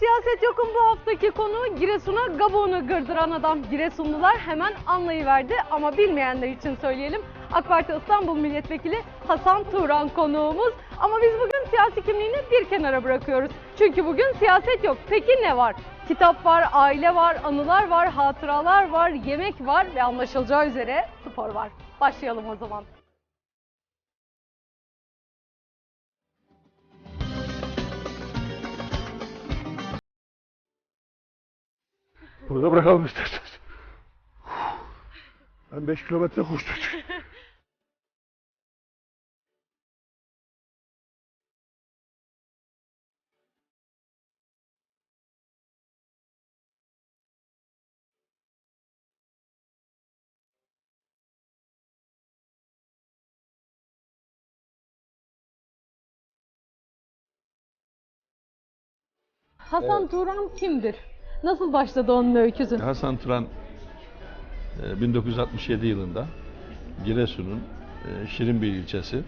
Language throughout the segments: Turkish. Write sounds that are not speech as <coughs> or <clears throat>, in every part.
Siyaset Yok'un bu haftaki konuğu Giresun'a Gabon'u gırdıran adam. Giresunlular hemen anlayıverdi ama bilmeyenler için söyleyelim. AK Parti İstanbul Milletvekili Hasan Turan konuğumuz. Ama biz bugün siyasi kimliğini bir kenara bırakıyoruz. Çünkü bugün siyaset yok. Peki ne var? Kitap var, aile var, anılar var, hatıralar var, yemek var ve anlaşılacağı üzere spor var. Başlayalım o zaman. Burada bırakalım isterseniz. Ben 5 kilometre koştum. Hasan Turan kimdir? Nasıl başladı onun öyküsü? Hasan Turan e, 1967 yılında Giresun'un e, Şirinbey ilçesi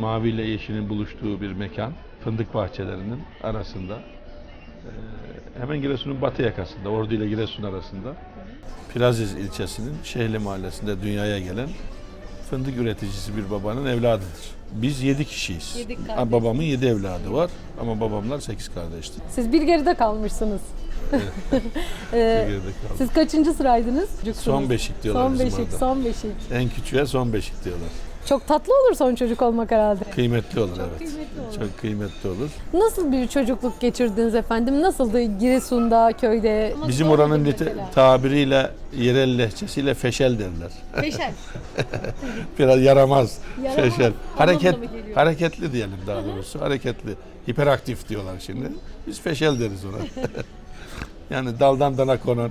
Mavi ile Yeşil'in buluştuğu bir mekan fındık bahçelerinin arasında e, hemen Giresun'un batı yakasında Ordu ile Giresun arasında Piraziz ilçesinin Şehli mahallesinde dünyaya gelen fındık üreticisi bir babanın evladıdır. Biz yedi kişiyiz. Yedi kardeş. Babamın yedi evladı var ama babamlar sekiz kardeşti. Siz bir geride kalmışsınız. <laughs> Ee, siz kaçıncı sıraydınız? Son beşik diyorlar Son bizim beşik, orada. son beşik. En küçüğe son beşik diyorlar. Çok tatlı olur son çocuk olmak herhalde. Kıymetli olur evet. kıymetli olur. Çok kıymetli olur. Nasıl bir çocukluk geçirdiniz efendim? Nasıldı Giresun'da, köyde? Bizim oranın lite- tabiriyle yerel lehçesiyle feşel derler. Beşer. <laughs> Biraz yaramaz, Yaramaz feşel. anlamına Hareket mı geliyor? hareketli diyelim daha doğrusu. Hareketli. Hiperaktif diyorlar şimdi. Biz feşel deriz ona. <laughs> yani daldan dana konan,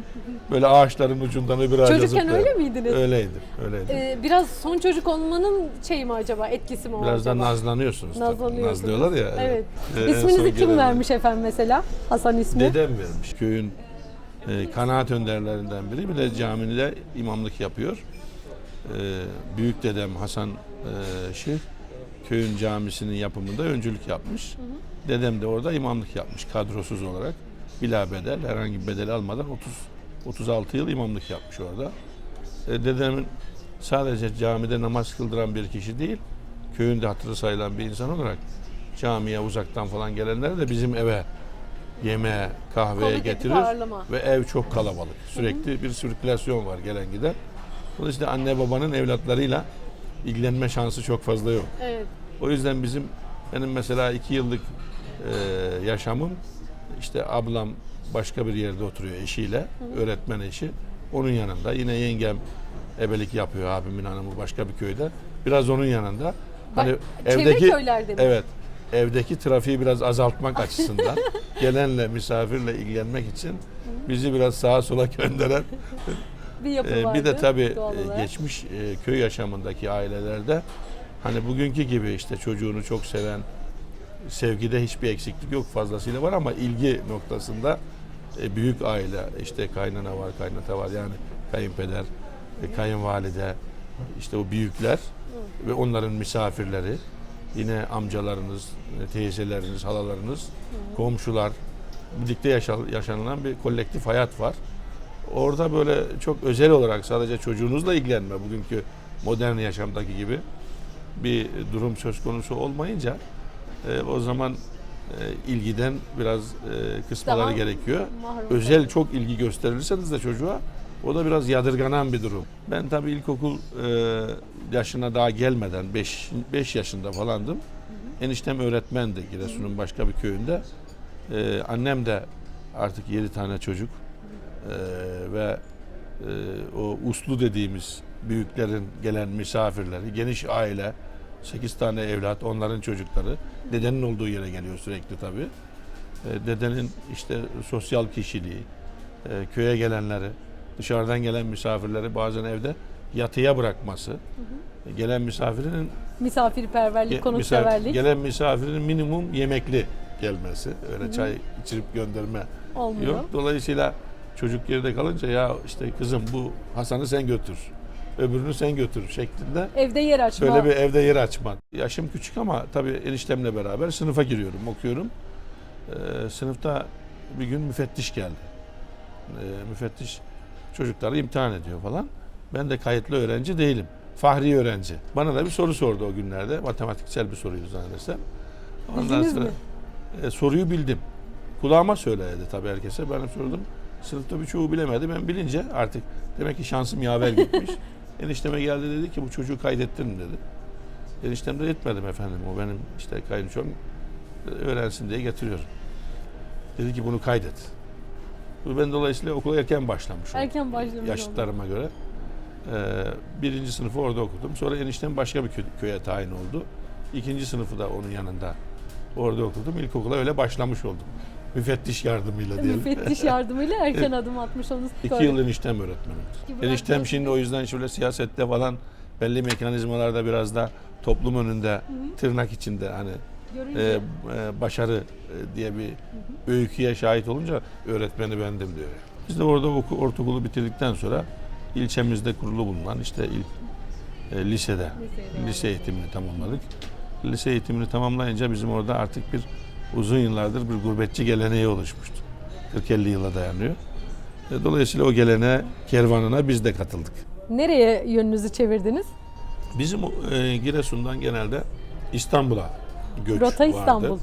böyle ağaçların ucundan öbür ağaca Çocukken zıplayan. öyle miydiniz? Öyleydim, öyleydim. Ee, biraz son çocuk olmanın şey mi acaba, etkisi mi o Biraz da acaba? nazlanıyorsunuz. tabii. Nazlanıyorsunuz. Nazlıyorlar ya. Evet. Ee, en son İsminizi kim gelenler. vermiş efendim mesela? Hasan ismi. Dedem vermiş. Köyün e, kanaat önderlerinden biri. Bir de camide imamlık yapıyor. E, büyük dedem Hasan e, Şih köyün camisinin yapımında öncülük yapmış. Dedem de orada imamlık yapmış kadrosuz olarak. Bila bedel, herhangi bir bedel almadan 30 36 yıl imamlık yapmış orada. E, dedemin sadece camide namaz kıldıran bir kişi değil, köyün de hatırı sayılan bir insan olarak camiye uzaktan falan gelenleri de bizim eve yemeğe, kahveye Konuk getirir ağırlama. ve ev çok kalabalık. Sürekli bir sirkülasyon var gelen giden. Dolayısıyla anne babanın evlatlarıyla ilgilenme şansı çok fazla yok. Evet. O yüzden bizim benim mesela iki yıllık e, yaşamım işte ablam başka bir yerde oturuyor eşiyle, öğretmen eşi. Onun yanında yine yengem ebelik yapıyor abimin hanımı başka bir köyde. Biraz onun yanında. Hani çevre köylerde mi? Evet. Evdeki trafiği biraz azaltmak açısından <laughs> gelenle misafirle ilgilenmek için bizi biraz sağa sola gönderen Bir yapı ee, vardı. bir de tabii doğal e, olarak. geçmiş e, köy yaşamındaki ailelerde hani bugünkü gibi işte çocuğunu çok seven sevgide hiçbir eksiklik yok fazlasıyla var ama ilgi noktasında e, büyük aile işte kaynana var kaynata var yani kayınpeder e, kayınvalide işte o büyükler ve onların misafirleri yine amcalarınız e, teyzeleriniz halalarınız komşular birlikte yaşa- yaşanılan bir kolektif hayat var. Orada böyle çok özel olarak sadece çocuğunuzla ilgilenme bugünkü modern yaşamdaki gibi bir durum söz konusu olmayınca e, o zaman e, ilgiden biraz e, kısmaları Daha gerekiyor. mahrum Özel çok ilgi gösterirseniz de çocuğa o da biraz yadırganan bir durum. Ben tabii ilkokul e, yaşına daha gelmeden 5 5 yaşında falandım. Eniştem öğretmendi Giresun'un başka bir köyünde. E, annem de artık 7 tane çocuk e, ve e, o uslu dediğimiz büyüklerin gelen misafirleri, geniş aile, 8 tane evlat, onların çocukları. Dedenin olduğu yere geliyor sürekli tabii. E, dedenin işte sosyal kişiliği, e, köye gelenleri, dışarıdan gelen misafirleri bazen evde yatıya bırakması, e, gelen misafirinin Misafirperverlik, Ge- misafir- konukseverlik gelen misafirin minimum yemekli gelmesi. Öyle çay içirip gönderme olmuyor. yok. Dolayısıyla çocuk geride kalınca ya işte kızım bu Hasan'ı sen götür. Öbürünü sen götür şeklinde. Evde yer açma. Böyle bir evde yer açma. Yaşım küçük ama tabii eniştemle beraber sınıfa giriyorum, okuyorum. Ee, sınıfta bir gün müfettiş geldi. Ee, müfettiş çocukları imtihan ediyor falan. Ben de kayıtlı öğrenci değilim. Fahri öğrenci. Bana da bir soru sordu o günlerde. Matematiksel bir soruydu zannedersem. Bildiniz mi? e, soruyu bildim. Kulağıma söyledi tabii herkese. Ben sordum. Sınıfta birçoğu bilemedi. Ben bilince artık demek ki şansım yaver gitmiş. <laughs> Enişteme geldi dedi ki bu çocuğu kaydettin mi dedi. Eniştem de etmedim efendim. O benim işte kayınçom öğrensin diye getiriyorum. Dedi ki bunu kaydet. Bu Ben dolayısıyla okula erken başlamış oldum Erken başlamış oldu. yaşıtlarıma göre. Ee, birinci sınıfı orada okudum. Sonra eniştem başka bir kö- köye tayin oldu. İkinci sınıfı da onun yanında orada okudum. İlkokula öyle başlamış oldum. Müfettiş yardımıyla diyelim. Müfettiş <laughs> yardımıyla erken adım atmış oldunuz. İki yıl eniştem öğretmenim. Eniştem şimdi o yüzden şöyle siyasette falan belli mekanizmalarda biraz da toplum önünde tırnak içinde hani Görünce e, e, başarı e, diye bir öyküye şahit olunca öğretmeni bendim diyor. Biz de orada oku, ortaokulu bitirdikten sonra ilçemizde kurulu bulunan işte ilk e, lisede Liseye lise eğitimini tamamladık. Lise eğitimini tamamlayınca bizim orada artık bir uzun yıllardır bir gurbetçi geleneği oluşmuştu. 40-50 yıla dayanıyor. E, Dolayısıyla o geleneğe kervanına biz de katıldık. nereye yönünüzü çevirdiniz? Bizim e, Giresun'dan genelde İstanbul'a göç Rota vardı. İstanbul.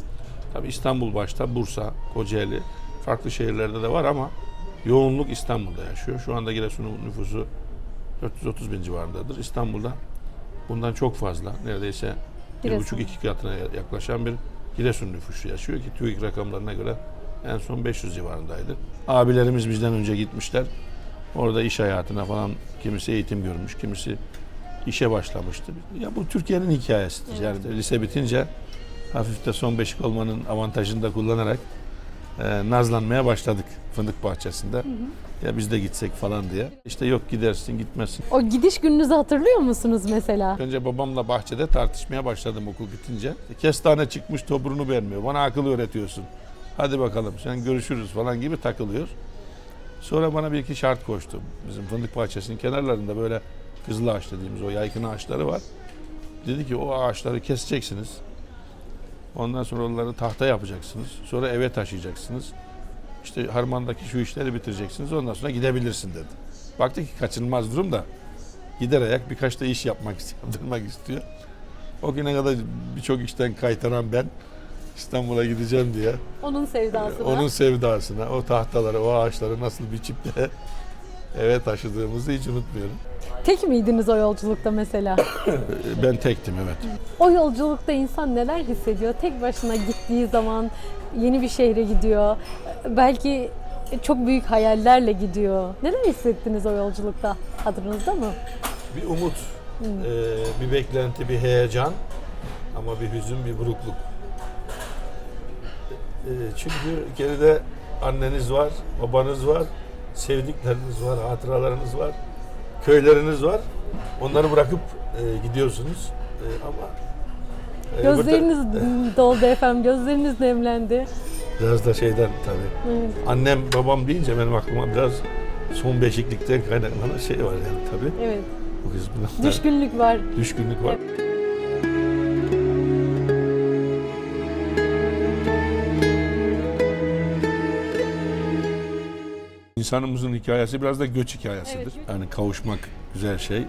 Tabii İstanbul başta, Bursa, Kocaeli, farklı şehirlerde de var ama yoğunluk İstanbul'da yaşıyor. Şu anda Giresun'un nüfusu 430 bin civarındadır. İstanbul'da bundan çok fazla, neredeyse bir Giresun. buçuk iki katına yaklaşan bir Giresun nüfusu yaşıyor ki TÜİK rakamlarına göre en son 500 civarındaydı. Abilerimiz bizden önce gitmişler. Orada iş hayatına falan kimisi eğitim görmüş, kimisi işe başlamıştı. Ya bu Türkiye'nin hikayesidir. Yani lise bitince hafif de son beşik olmanın avantajını da kullanarak e, nazlanmaya başladık fındık bahçesinde. Ya biz de gitsek falan diye. İşte yok gidersin gitmezsin. O gidiş gününüzü hatırlıyor musunuz mesela? Önce babamla bahçede tartışmaya başladım okul bitince. Kestane çıkmış tobrunu vermiyor. Bana akıl öğretiyorsun. Hadi bakalım sen görüşürüz falan gibi takılıyor. Sonra bana bir iki şart koştu. Bizim fındık bahçesinin kenarlarında böyle kızıl ağaç dediğimiz o yaygın ağaçları var. Dedi ki o ağaçları keseceksiniz. Ondan sonra onları tahta yapacaksınız. Sonra eve taşıyacaksınız. İşte harmandaki şu işleri bitireceksiniz. Ondan sonra gidebilirsin dedi. Baktı ki kaçınılmaz durum da gider ayak birkaç da iş yapmak, <laughs> yaptırmak istiyor. O güne kadar birçok işten kaytaran ben İstanbul'a gideceğim diye Onun sevdasına. onun sevdasına, o tahtaları, o ağaçları nasıl biçip de eve taşıdığımızı hiç unutmuyorum. Tek miydiniz o yolculukta mesela? <coughs> Ben tektim evet. o yolculukta insan neler hissediyor? Tek başına gittiği zaman yeni bir şehre gidiyor. Belki çok büyük hayallerle gidiyor. Neler hissettiniz o yolculukta? Hatırınızda mı? Bir umut, eee, bir beklenti, bir heyecan ama bir hüzün, bir burukluk. Eee, çünkü geride anneniz var, babanız var, sevdikleriniz var, hatıralarınız var, köyleriniz var. Onları bırakıp eee, gidiyorsunuz. Eee, ama eee, Gözleriniz <laughs> doldu efendim, gözleriniz nemlendi. Biraz da şeyden tabii. Evet. Annem babam deyince benim aklıma biraz son beşiklikten kaynaklanan şey var yani tabii. Evet, Bu kısmında düşkünlük var. düşkünlük var. İnsanımızın hikayesi biraz da göç hikayesidir. Evet. Yani kavuşmak güzel şey.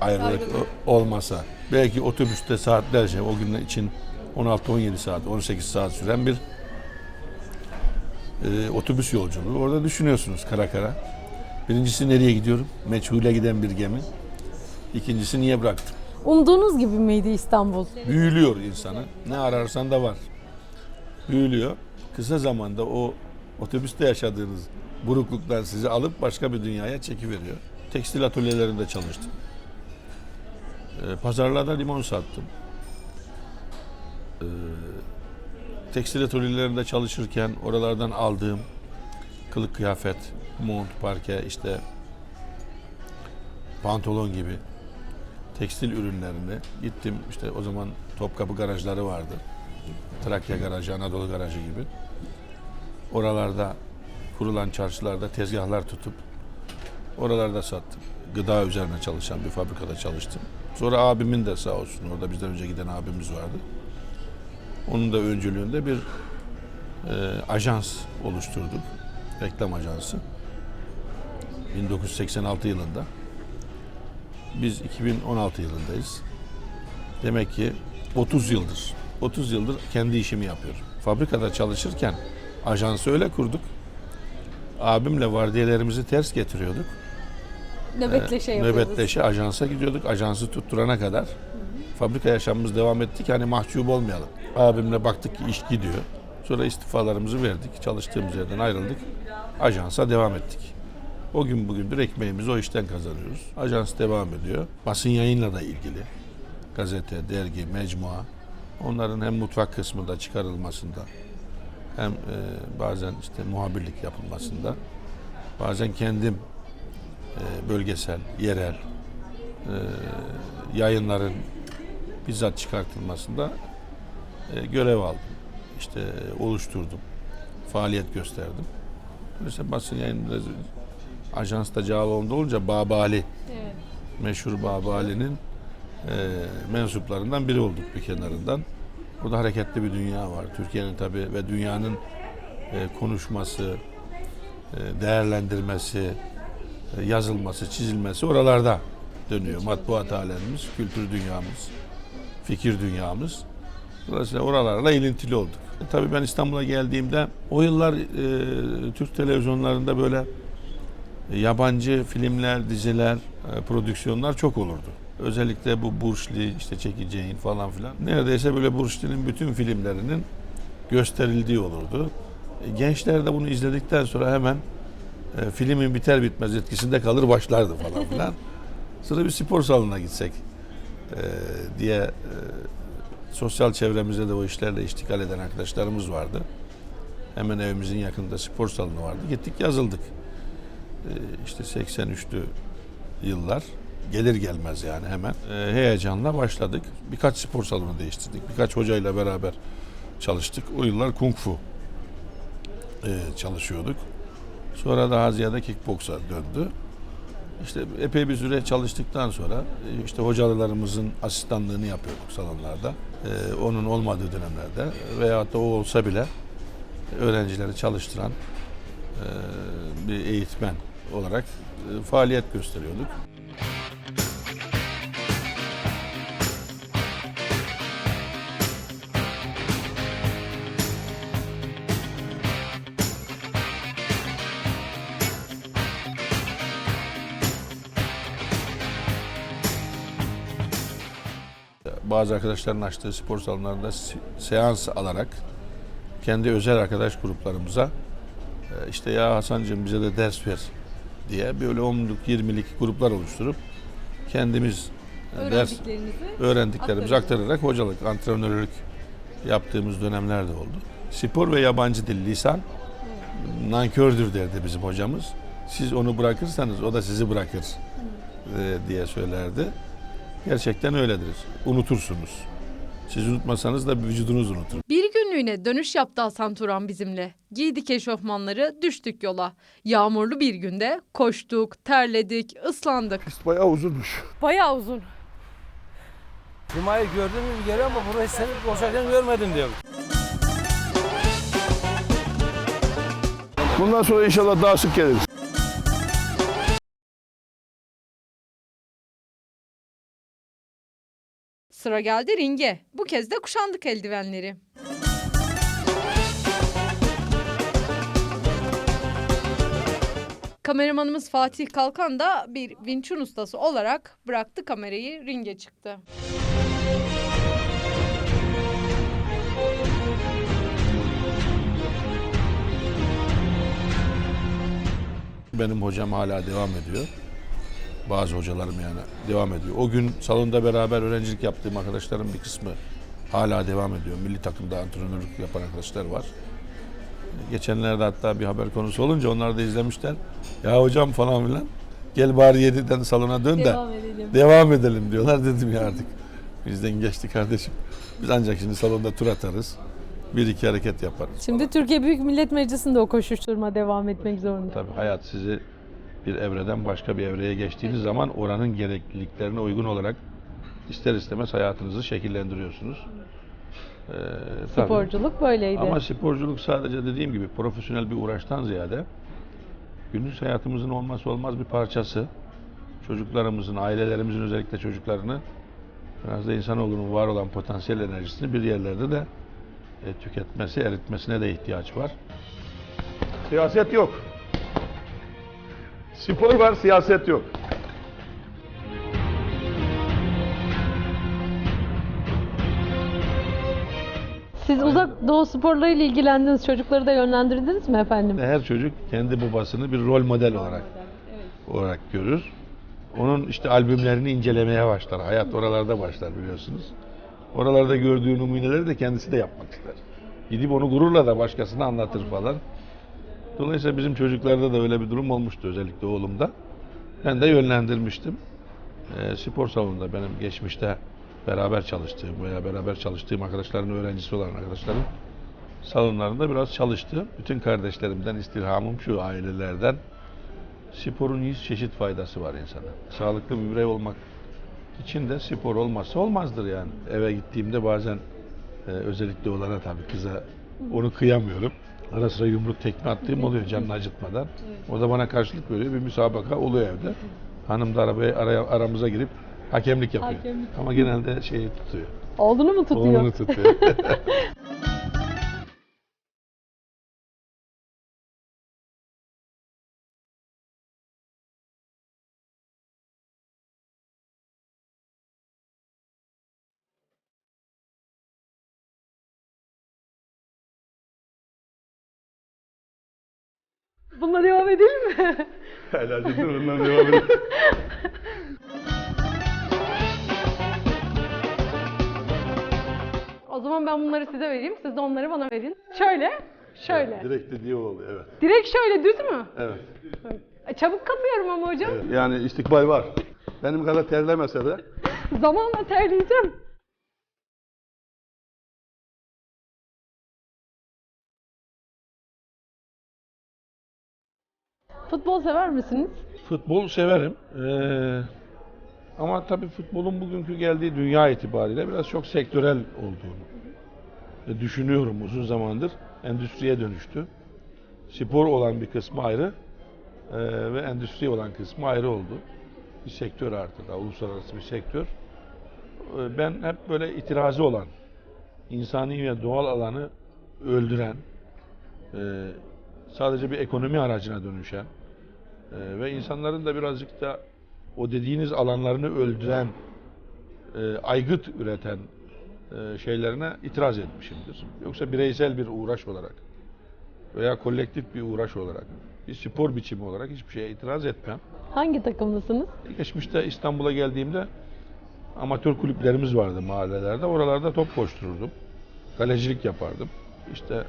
Ayrılık olmasa. Belki otobüste saatlerce o gün için 16-17 saat, 18 saat süren bir e, otobüs yolculuğu. Orada düşünüyorsunuz kara kara. Birincisi nereye gidiyorum? Meçhule giden bir gemi. İkincisi niye bıraktım? Umduğunuz gibi miydi İstanbul? Büyülüyor insanı. Ne ararsan da var. Büyülüyor. Kısa zamanda o otobüste yaşadığınız burukluktan sizi alıp başka bir dünyaya çekiveriyor. Tekstil atölyelerinde çalıştım. Ee, pazarlarda limon sattım. Ee, tekstil atölyelerinde çalışırken oralardan aldığım kılık kıyafet, mont, parke, işte pantolon gibi tekstil ürünlerini gittim işte o zaman Topkapı garajları vardı. Trakya garajı, Anadolu garajı gibi. Oralarda kurulan çarşılarda tezgahlar tutup oralarda sattım. Gıda üzerine çalışan bir fabrikada çalıştım. Sonra abimin de sağ olsun orada bizden önce giden abimiz vardı. Onun da öncülüğünde bir e, ajans oluşturduk. Reklam ajansı. 1986 yılında. Biz 2016 yılındayız. Demek ki 30 yıldır, 30 yıldır kendi işimi yapıyorum. Fabrikada çalışırken ajansı öyle kurduk. Abimle vardiyalarımızı ters getiriyorduk. Nöbetleşe Ee, yapıyoruz. Nöbetleşe ajansa gidiyorduk. Ajansı tutturana kadar fabrika yaşamımız devam etti ki hani mahcup olmayalım. Abimle baktık ki iş gidiyor. Sonra istifalarımızı verdik. Çalıştığımız yerden ayrıldık. Ajansa devam ettik. O gün bugündür ekmeğimizi o işten kazanıyoruz. Ajans devam ediyor. Basın yayınla da ilgili. Gazete, dergi, mecmua. Onların hem mutfak kısmında çıkarılmasında hem e, bazen işte muhabirlik yapılmasında bazen kendim e, bölgesel, yerel e, yayınların bizzat çıkartılmasında e, görev aldım. İşte e, oluşturdum. Faaliyet gösterdim. Mesela basın yayınında ajansta Cağaloğlu'nda olunca Babali, Evet. meşhur Babali'nin e, mensuplarından biri olduk bir kenarından. Burada hareketli bir dünya var. Türkiye'nin tabii ve dünyanın e, konuşması, e, değerlendirmesi, e, yazılması, çizilmesi oralarda dönüyor. Matbuat alemimiz, kültür dünyamız, fikir dünyamız. Dolayısıyla oralarla ilintili olduk. E, tabii ben İstanbul'a geldiğimde o yıllar e, Türk televizyonlarında böyle e, yabancı filmler, diziler, e, prodüksiyonlar çok olurdu. Özellikle bu Burçli, işte çekeceğin falan filan. Neredeyse böyle Burçli'nin bütün filmlerinin gösterildiği olurdu. E, Gençler de bunu izledikten sonra hemen e, filmin biter bitmez etkisinde kalır başlardı falan filan. <laughs> Sonra bir spor salonuna gitsek e, diye e, sosyal çevremizde de o işlerle iştikal eden arkadaşlarımız vardı. Hemen evimizin yakınında spor salonu vardı. Gittik yazıldık. E, işte 83'lü yıllar gelir gelmez yani hemen e, heyecanla başladık. Birkaç spor salonu değiştirdik. Birkaç hocayla beraber çalıştık. O yıllar kung fu e, çalışıyorduk. Sonra daha ziyade kickboksa döndü. İşte epey bir süre çalıştıktan sonra e, işte hocalarımızın asistanlığını yapıyorduk salonlarda. Onun olmadığı dönemlerde veyahut da o olsa bile öğrencileri çalıştıran bir eğitmen olarak faaliyet gösteriyorduk. Bazı arkadaşların açtığı spor salonlarında se- seans alarak kendi özel arkadaş gruplarımıza e, işte ya Hasan'cığım bize de ders ver diye böyle 10'luk 20'lik gruplar oluşturup kendimiz e, ders öğrendiklerimizi aktararak hocalık, antrenörlük yaptığımız dönemler de oldu. Spor ve yabancı dil, lisan nankördür derdi bizim hocamız. Siz onu bırakırsanız o da sizi bırakır e, diye söylerdi. Gerçekten öyledir. Unutursunuz. Siz unutmasanız da vücudunuz unutur. Bir günlüğüne dönüş yaptı Hasan Turan bizimle. Giydik eşofmanları, düştük yola. Yağmurlu bir günde koştuk, terledik, ıslandık. Pist bayağı uzunmuş. Bayağı uzun. Cuma'yı gördüm mü geliyor ama burayı seni koşarken görmedim diyor. Bundan sonra inşallah daha sık geliriz. Sıra geldi ringe. Bu kez de kuşandık eldivenleri. Kameramanımız Fatih Kalkan da bir vinçun ustası olarak bıraktı kamerayı ringe çıktı. Benim hocam hala devam ediyor. Bazı hocalarım yani devam ediyor. O gün salonda beraber öğrencilik yaptığım arkadaşlarım bir kısmı hala devam ediyor. Milli takımda antrenörlük yapan arkadaşlar var. Geçenlerde hatta bir haber konusu olunca onlar da izlemişler. Ya hocam falan filan gel bari 7'den salona dön de edelim. devam edelim diyorlar. Dedim ya artık bizden geçti kardeşim. Biz ancak şimdi salonda tur atarız. Bir iki hareket yaparız. Şimdi Türkiye Büyük Millet Meclisi'nde o koşuşturma devam etmek zorunda. Tabii hayat sizi bir evreden başka bir evreye geçtiğiniz zaman oranın gerekliliklerine uygun olarak ister istemez hayatınızı şekillendiriyorsunuz. Ee, tabii. Sporculuk böyleydi. Ama sporculuk sadece dediğim gibi profesyonel bir uğraştan ziyade günlük hayatımızın olmazsa olmaz bir parçası. Çocuklarımızın, ailelerimizin özellikle çocuklarını biraz da insanoğlunun var olan potansiyel enerjisini bir yerlerde de e, tüketmesi, eritmesine de ihtiyaç var. Siyaset yok. Spor var, siyaset yok. Siz uzak doğu sporlarıyla ilgilendiniz. Çocukları da yönlendirdiniz mi efendim? Her çocuk kendi babasını bir rol model olarak olarak görür. Onun işte albümlerini incelemeye başlar. Hayat oralarda başlar biliyorsunuz. Oralarda gördüğü numuneleri de kendisi de yapmak ister. Gidip onu gururla da başkasına anlatır falan. Dolayısıyla bizim çocuklarda da öyle bir durum olmuştu özellikle oğlumda. Ben de yönlendirmiştim. Ee, spor salonunda benim geçmişte beraber çalıştığım veya beraber çalıştığım arkadaşların öğrencisi olan arkadaşlarım salonlarında biraz çalıştı. Bütün kardeşlerimden istirhamım şu ailelerden. Sporun yüz çeşit faydası var insana. Sağlıklı bir birey olmak için de spor olmazsa olmazdır yani. Eve gittiğimde bazen e, özellikle olana tabii kıza onu kıyamıyorum. Ara sıra yumruk tekme attığım oluyor canını acıtmadan. O da bana karşılık veriyor. Bir müsabaka oluyor evde. Hanım da arabaya, araya, aramıza girip hakemlik yapıyor. Hakemlik. Ama genelde şeyi tutuyor. Oğlunu mu tutuyor? Oğlunu tutuyor. <laughs> Bununla devam edelim mi? <laughs> Helal edin, ondan devam edelim. O zaman ben bunları size vereyim. Siz de onları bana verin. Şöyle. Şöyle. Direkt dediği o oluyor, evet. Direkt şöyle düz mü? Evet. E, Çabuk kapıyorum ama hocam. Yani istikbal var. Benim kadar terlemese de <laughs> Zamanla terleyeceğim. Futbol sever misiniz? Futbol severim. Ee, ama tabii futbolun bugünkü geldiği dünya itibariyle biraz çok sektörel olduğunu e, düşünüyorum uzun zamandır. Endüstriye dönüştü. Spor olan bir kısmı ayrı e, ve endüstri olan kısmı ayrı oldu. Bir sektör artık, daha uluslararası bir sektör. E, ben hep böyle itirazı olan, insani ve doğal alanı öldüren, e, sadece bir ekonomi aracına dönüşen, ee, ve insanların da birazcık da o dediğiniz alanlarını öldüren, e, aygıt üreten e, şeylerine itiraz etmişimdir. Yoksa bireysel bir uğraş olarak veya kolektif bir uğraş olarak, bir spor biçimi olarak hiçbir şeye itiraz etmem. Hangi takımlısınız? Geçmişte İstanbul'a geldiğimde amatör kulüplerimiz vardı mahallelerde. Oralarda top koştururdum. Kalecilik yapardım. İşte e,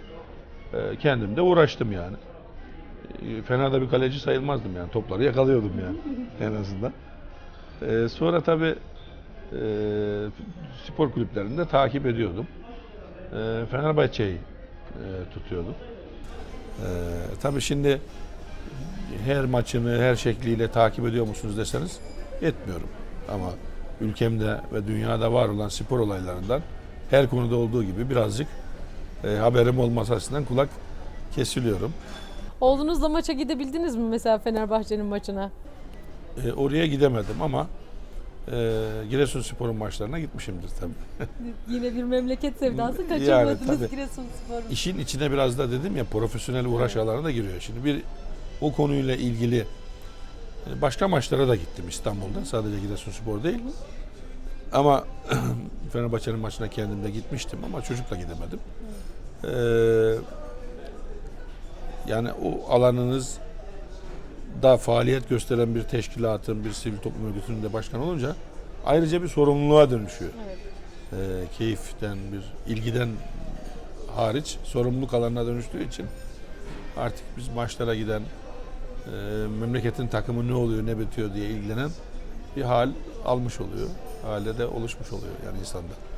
kendim de uğraştım yani. E, Fena da bir kaleci sayılmazdım yani. Topları yakalıyordum yani <laughs> en azından. E, sonra tabii e, spor kulüplerini de takip ediyordum. Fenerbahçe'yi e, tutuyordum. Tabii şimdi her maçını her şekliyle takip ediyor musunuz deseniz etmiyorum. Ama ülkemde ve dünyada var olan spor olaylarından her konuda olduğu gibi birazcık e, haberim olması açısından kulak kesiliyorum. Oğlunuzla maça gidebildiniz mi mesela Fenerbahçe'nin maçına? E, oraya gidemedim ama e, Giresunspor'un maçlarına gitmişimdir tabii. <laughs> Yine bir memleket sevdası Yani kaçırmadınız tabii. Giresunspor'un. İşin içine biraz da dedim ya profesyonel uğraş alanı da giriyor. Şimdi bir o konuyla ilgili e, başka maçlara da gittim İstanbul'da. Sadece Giresunspor değil. Ama <clears throat> Fenerbahçe'nin maçına kendim de gitmiştim ama çocukla gidemedim. Ee, yani o alanınız da faaliyet gösteren bir teşkilatın, bir sivil toplum örgütünün de başkan olunca ayrıca bir sorumluluğa dönüşüyor. Ee, keyiften, bir ilgiden hariç sorumluluk alanına dönüştüğü için artık biz maçlara giden, e, memleketin takımı ne oluyor, ne bitiyor diye ilgilenen bir hal almış oluyor. Hale de oluşmuş oluyor yani insanda.